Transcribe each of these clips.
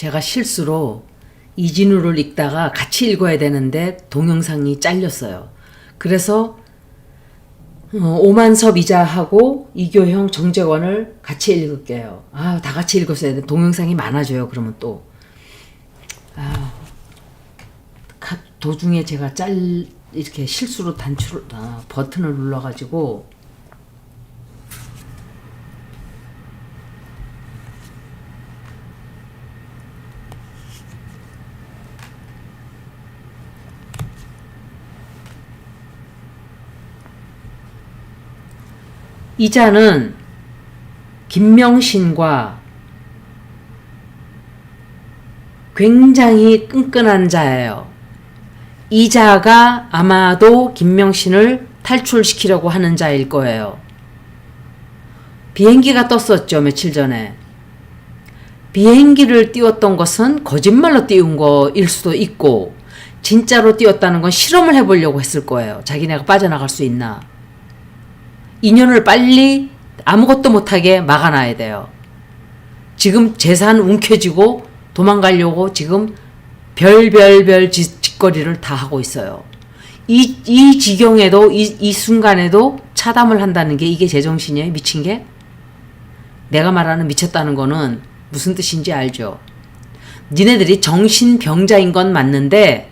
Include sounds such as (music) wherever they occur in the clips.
제가 실수로 이진우를 읽다가 같이 읽어야 되는데 동영상이 잘렸어요. 그래서 어, 오만섭 이자하고 이교형 정재관을 같이 읽을게요. 아, 다 같이 읽었어야 돼. 동영상이 많아져요. 그러면 또. 아, 가- 도중에 제가 짤, 이렇게 실수로 단추를, 아, 버튼을 눌러가지고 이자는 김명신과 굉장히 끈끈한 자예요. 이자가 아마도 김명신을 탈출시키려고 하는 자일 거예요. 비행기가 떴었죠, 며칠 전에. 비행기를 띄웠던 것은 거짓말로 띄운 거일 수도 있고, 진짜로 띄웠다는 건 실험을 해보려고 했을 거예요. 자기네가 빠져나갈 수 있나. 인연을 빨리 아무것도 못하게 막아놔야 돼요. 지금 재산 움켜쥐고 도망가려고 지금 별별별 짓, 짓거리를 다 하고 있어요. 이, 이 지경에도, 이, 이 순간에도 차담을 한다는 게 이게 제정신이에요? 미친 게? 내가 말하는 미쳤다는 거는 무슨 뜻인지 알죠? 니네들이 정신병자인 건 맞는데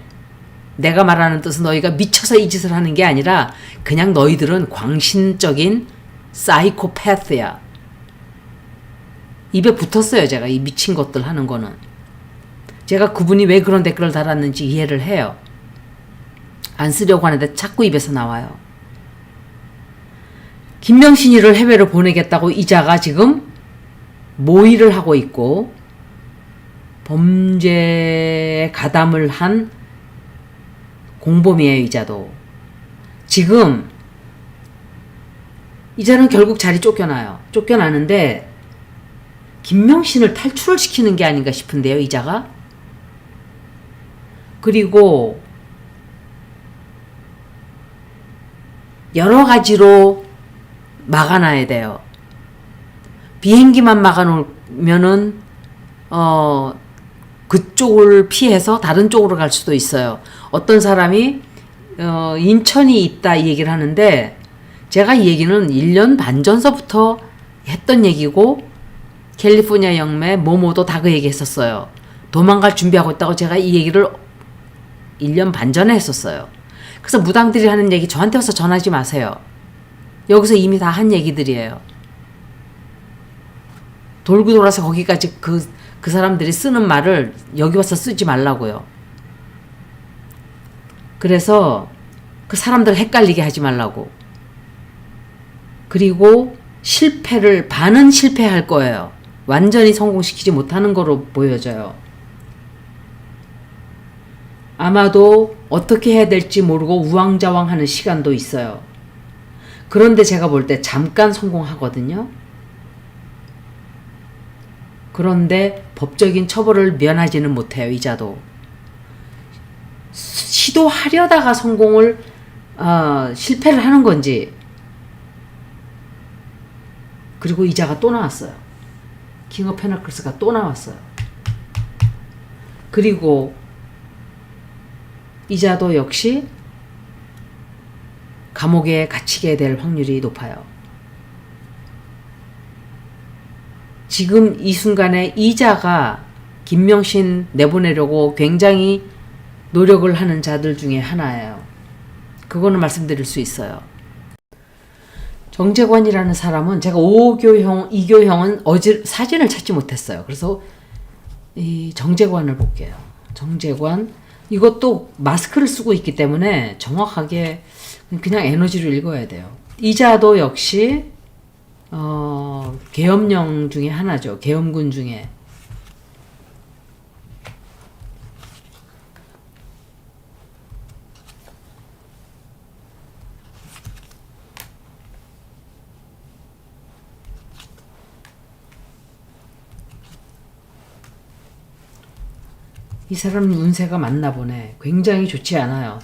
내가 말하는 뜻은 너희가 미쳐서 이 짓을 하는 게 아니라 그냥 너희들은 광신적인 사이코패스야. 입에 붙었어요, 제가 이 미친 것들 하는 거는. 제가 그분이 왜 그런 댓글을 달았는지 이해를 해요. 안 쓰려고 하는데 자꾸 입에서 나와요. 김명신이를 해외로 보내겠다고 이자가 지금 모의를 하고 있고 범죄에 가담을 한 공범이에요, 이자도. 지금 이자는 결국 자리 쫓겨나요. 쫓겨나는데 김명신을 탈출을 시키는 게 아닌가 싶은데요, 이자가. 그리고 여러 가지로 막아놔야 돼요. 비행기만 막아놓으면은 어 그쪽을 피해서 다른 쪽으로 갈 수도 있어요. 어떤 사람이 어 인천이 있다 이 얘기를 하는데 제가 이 얘기는 1년 반 전서부터 했던 얘기고 캘리포니아 영매 모모도 다 그 얘기 했었어요. 도망갈 준비하고 있다고 제가 이 얘기를 1년 반 전에 했었어요. 그래서 무당들이 하는 얘기 저한테 와서 전하지 마세요. 여기서 이미 다 한 얘기들이에요. 돌고 돌아서 거기까지 그, 그 사람들이 쓰는 말을 여기 와서 쓰지 말라고요. 그래서 그 사람들 헷갈리게 하지 말라고. 그리고 실패를, 반은 실패할 거예요. 완전히 성공시키지 못하는 거로 보여져요. 아마도 어떻게 해야 될지 모르고 우왕좌왕 하는 시간도 있어요. 그런데 제가 볼 때 잠깐 성공하거든요. 그런데 법적인 처벌을 면하지는 못해요, 이자도. 시도하려다가 성공을, 어, 실패를 하는 건지. 그리고 이자가 또 나왔어요. 킹 오브 페너클스가 또 나왔어요. 그리고 이자도 역시 감옥에 갇히게 될 확률이 높아요. 지금 이 순간에 이자가 김명신 내보내려고 굉장히 노력을 하는 자들 중에 하나예요. 그거는 말씀드릴 수 있어요. 정재관이라는 사람은 제가 오교형, 이교형은 어지 사진을 찾지 못했어요. 그래서 이 정재관을 볼게요. 정재관 이것도 마스크를 쓰고 있기 때문에 정확하게 그냥 에너지를 읽어야 돼요. 이자도 역시 어, 계엄령 중에 하나죠. 계엄군 중에 이 사람 운세가 맞나 보네. 굉장히 좋지 않아요.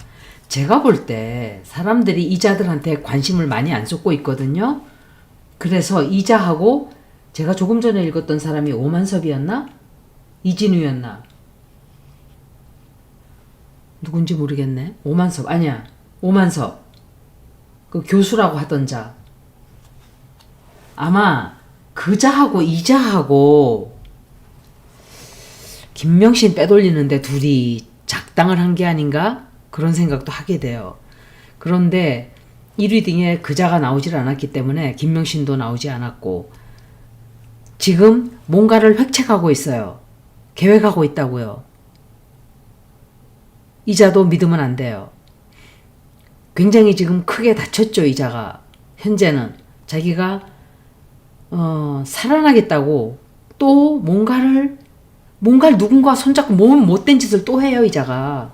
제가 볼 때 사람들이 이자들한테 관심을 많이 안 쏟고 있거든요. 그래서 이자하고 제가 조금 전에 읽었던 사람이 오만섭이었나? 이진우였나? 누군지 모르겠네. 오만섭 아니야. 오만섭. 그 교수라고 하던 자. 아마 그 자하고 이자하고 김명신 빼돌리는데 둘이 작당을 한 게 아닌가 그런 생각도 하게 돼요. 그런데 1위 등에 그자가 나오질 않았기 때문에 김명신도 나오지 않았고 지금 뭔가를 획책하고 있어요. 계획하고 있다고요. 이자도 믿으면 안 돼요. 굉장히 지금 크게 다쳤죠, 이자가. 현재는 자기가 어, 살아나겠다고 또 뭔가를 뭔가를 누군가 손잡고 몸 못된 짓을 또 해요, 이자가.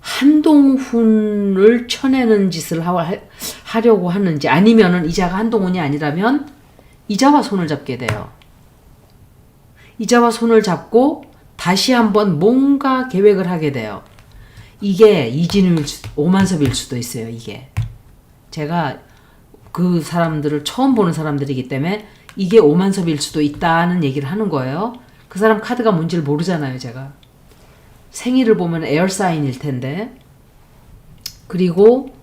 한동훈을 쳐내는 짓을 하, 하려고 하는지 아니면은 이자가 한동훈이 아니라면 이자와 손을 잡게 돼요. 이자와 손을 잡고 다시 한번 뭔가 계획을 하게 돼요. 이게 이진우일 수, 오만섭일 수도 있어요, 이게. 제가 그 사람들을 처음 보는 사람들이기 때문에 이게 오만섭일 수도 있다는 얘기를 하는 거예요. 그 사람 카드가 뭔지를 모르잖아요, 제가. 생일을 보면 에어사인일 텐데. 그리고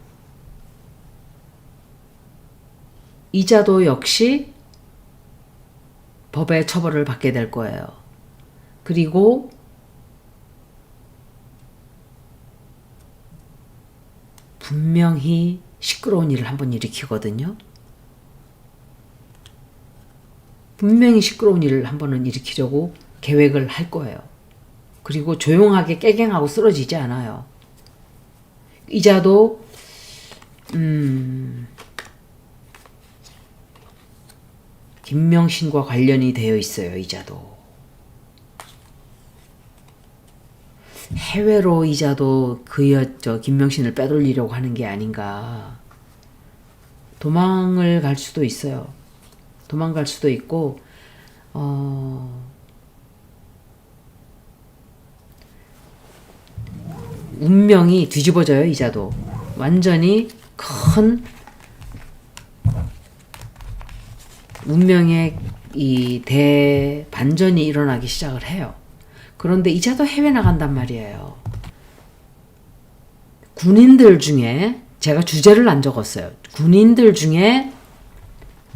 이자도 역시 법의 처벌을 받게 될 거예요. 그리고 분명히 시끄러운 일을 한번 일으키거든요. 분명히 시끄러운 일을 한 번은 일으키려고 계획을 할 거예요. 그리고 조용하게 깨갱하고 쓰러지지 않아요. 이자도 음, 김명신과 관련이 되어 있어요. 이자도 해외로 이자도 그저 김명신을 빼돌리려고 하는 게 아닌가. 도망을 갈 수도 있어요. 도망갈 수도 있고 어, 운명이 뒤집어져요 이자도 완전히 큰 운명의 이 대반전이 일어나기 시작을 해요. 그런데 이자도 해외 나간단 말이에요. 군인들 중에 제가 주제를 안 적었어요. 군인들 중에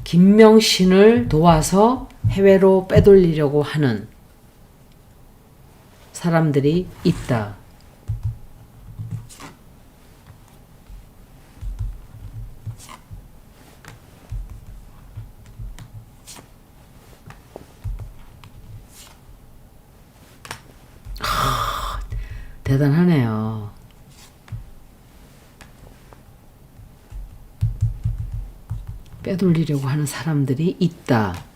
김명신을 도와서 해외로 빼돌리려고 하는 사람들이 있다. 하, 대단하네요. 빼돌리려고 하는 사람들이 있다.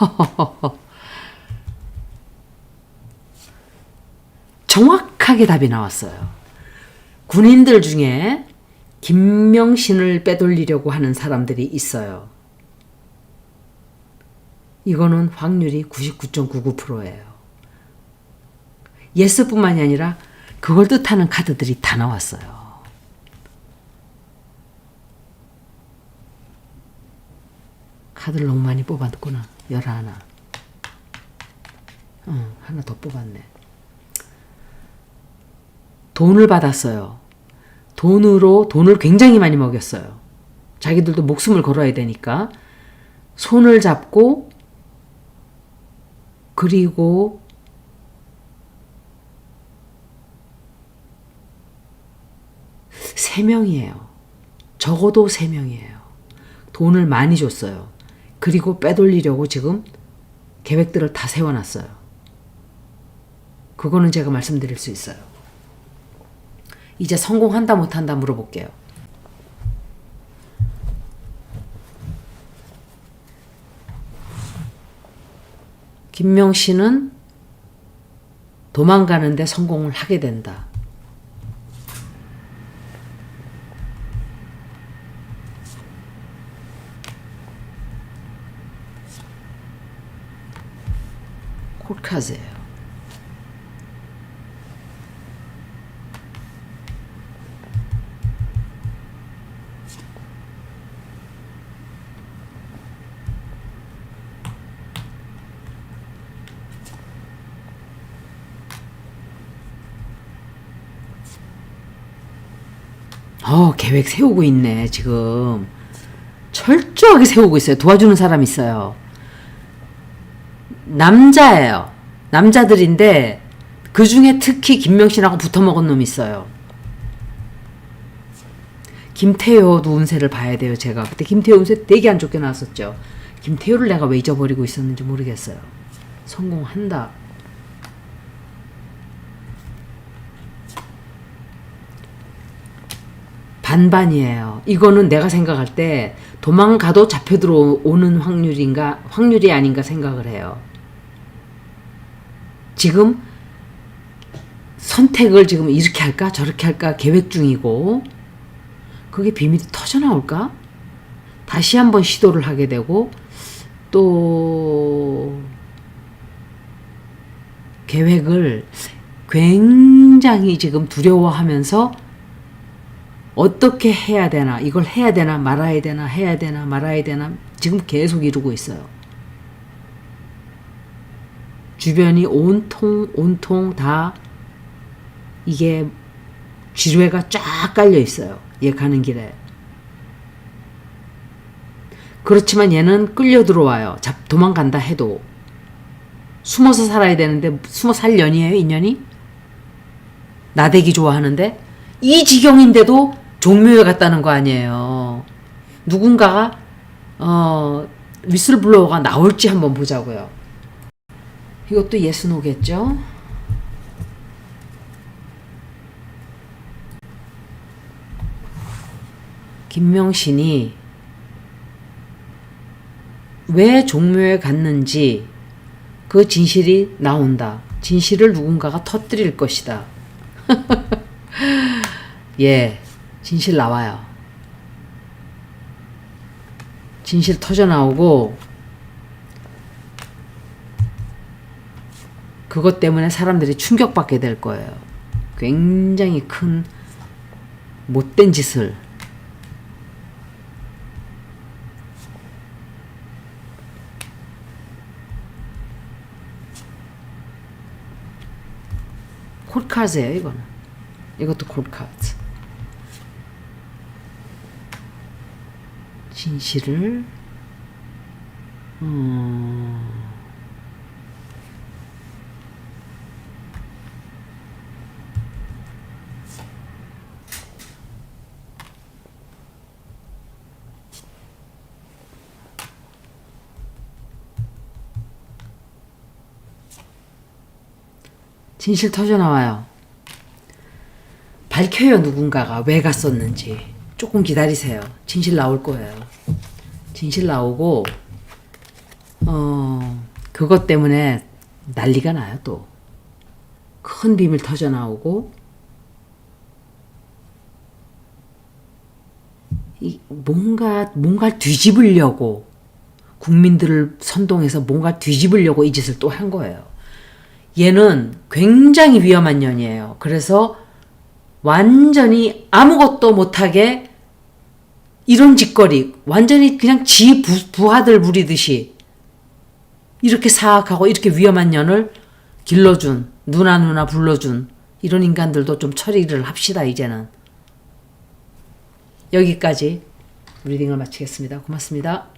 (laughs) 정확하게 답이 나왔어요. 군인들 중에 김명신을 빼돌리려고 하는 사람들이 있어요. 이거는 확률이 99.99%예요. 예스뿐만이 아니라 그걸 뜻하는 카드들이 다 나왔어요. 카드를 너무 많이 뽑았구나. 열하나. 응, 하나 더 뽑았네. 돈을 받았어요. 돈으로 돈을 굉장히 많이 먹였어요. 자기들도 목숨을 걸어야 되니까 손을 잡고 그리고 세 명이에요. 적어도 세 명이에요. 돈을 많이 줬어요. 그리고 빼돌리려고 지금 계획들을 다 세워놨어요. 그거는 제가 말씀드릴 수 있어요. 이제 성공한다 못한다 물어볼게요. 김명 씨는 도망가는데 성공을 하게 된다. 콜카즈예요. 어, 계획 세우고 있네, 지금. 철저하게 세우고 있어요. 도와주는 사람 있어요. 남자예요. 남자들인데, 그 중에 특히 김명신하고 붙어 먹은 놈 있어요. 김태효도 운세를 봐야 돼요, 제가. 그때 김태효 운세 되게 안 좋게 나왔었죠. 김태효를 내가 왜 잊어버리고 있었는지 모르겠어요. 성공한다. 반반이에요. 이거는 내가 생각할 때 도망가도 잡혀 들어오는 확률인가 확률이 아닌가 생각을 해요. 지금 선택을 지금 이렇게 할까 저렇게 할까 계획 중이고 그게 비밀이 터져 나올까? 다시 한번 시도를 하게 되고 또 계획을 굉장히 지금 두려워하면서 어떻게 해야 되나, 이걸 해야 되나, 말아야 되나, 해야 되나, 말아야 되나, 지금 계속 이루고 있어요. 주변이 온통, 온통 다 이게 지뢰가 쫙 깔려 있어요. 얘 가는 길에. 그렇지만 얘는 끌려 들어와요. 잡, 도망간다 해도. 숨어서 살아야 되는데, 숨어 살 년이에요, 인연이? 나대기 좋아하는데? 이 지경인데도 종묘에 갔다는 거 아니에요. 누군가가 어 위슬블로워가 나올지 한번 보자고요. 이것도 예스노겠죠? 김명신이 왜 종묘에 갔는지 그 진실이 나온다. 진실을 누군가가 터뜨릴 것이다. (laughs) 예, 진실 나와요. 진실 터져 나오고, 그것 때문에 사람들이 충격받게 될 거예요. 굉장히 큰 못된 짓을. 콜카즈예요, 이거는. 이것도 콜카즈. 진실을 음, 진실 터져 나와요. 밝혀요 누군가가 왜 갔었는지 조금 기다리세요. 진실 나올 거예요. 진실 나오고 어 그것 때문에 난리가 나요 또. 큰 비밀 터져 나오고 이 뭔가 뭔가 뒤집으려고 국민들을 선동해서 뭔가 뒤집으려고 이 짓을 또 한 거예요. 얘는 굉장히 위험한 년이에요. 그래서 완전히 아무것도 못하게 이런 짓거리, 완전히 그냥 지 부, 부하들 부리듯이 이렇게 사악하고 이렇게 위험한 년을 길러준, 누나 누나 불러준 이런 인간들도 좀 처리를 합시다, 이제는. 여기까지 리딩을 마치겠습니다. 고맙습니다.